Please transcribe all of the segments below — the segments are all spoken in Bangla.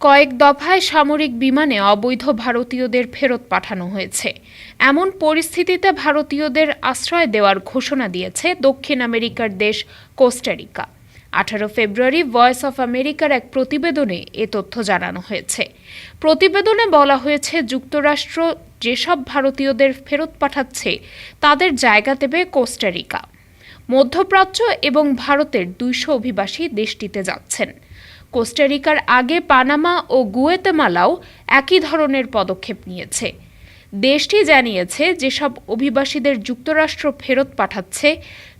কয়েক দফায় সামরিক বিমানে অবৈধ ভারতীয়দের ফেরত পাঠানো হয়েছে। এমন পরিস্থিতিতে ভারতীয়দের আশ্রয় দেওয়ার ঘোষণা দিয়েছে দক্ষিণ আমেরিকার দেশ কোস্টারিকা। আঠারো ফেব্রুয়ারি ভয়েস অফ আমেরিকার এক প্রতিবেদনে এ তথ্য জানানো হয়েছে। প্রতিবেদনে বলা হয়েছে, যুক্তরাষ্ট্র যেসব ভারতীয়দের ফেরত পাঠাচ্ছে, তাদের জায়গা দেবে কোস্টারিকা। মধ্যপ্রাচ্য এবং ভারতের দুইশো অভিবাসী দেশটিতে যাচ্ছেন। কোস্টারিকার আগে পানামা ও গুয়েতেমালাও একই ধরনের পদক্ষেপ নিয়েছে। দেশটি জানিয়েছে, যেসব অভিবাসীদের যুক্তরাষ্ট্র ফেরত পাঠাচ্ছে,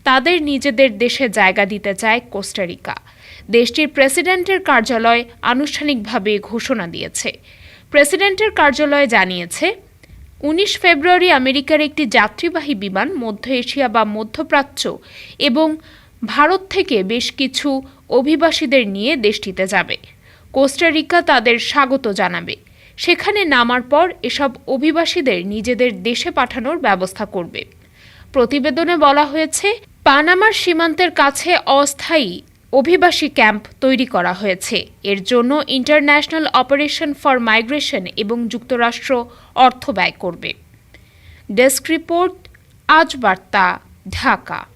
তাদের নিজেদের দেশে জায়গা দিতে চায় কোস্টারিকা। দেশটির প্রেসিডেন্টের কার্যালয় আনুষ্ঠানিকভাবে ঘোষণা দিয়েছে। প্রেসিডেন্টের কার্যালয় জানিয়েছে, উনিশ ফেব্রুয়ারি আমেরিকার একটি যাত্রীবাহী বিমান মধ্য এশিয়া বা মধ্যপ্রাচ্য এবং ভারত থেকে বেশ কিছু অভিবাসীদের নিয়ে দেশটিতে যাবে। কোস্টারিকা তাদের স্বাগত জানাবে। সেখানে নামার পর এসব অভিবাসীদের নিজেদের দেশে পাঠানোর ব্যবস্থা করবে। প্রতিবেদনে বলা হয়েছে, পানামার সীমান্তের কাছে অস্থায়ী অভিবাসী ক্যাম্প তৈরি করা হয়েছে। এর জন্য ইন্টারন্যাশনাল অপারেশন ফর মাইগ্রেশন এবং যুক্তরাষ্ট্র অর্থ ব্যয় করবে। ডেস্ক রিপোর্ট, আজ বার্তা, ঢাকা।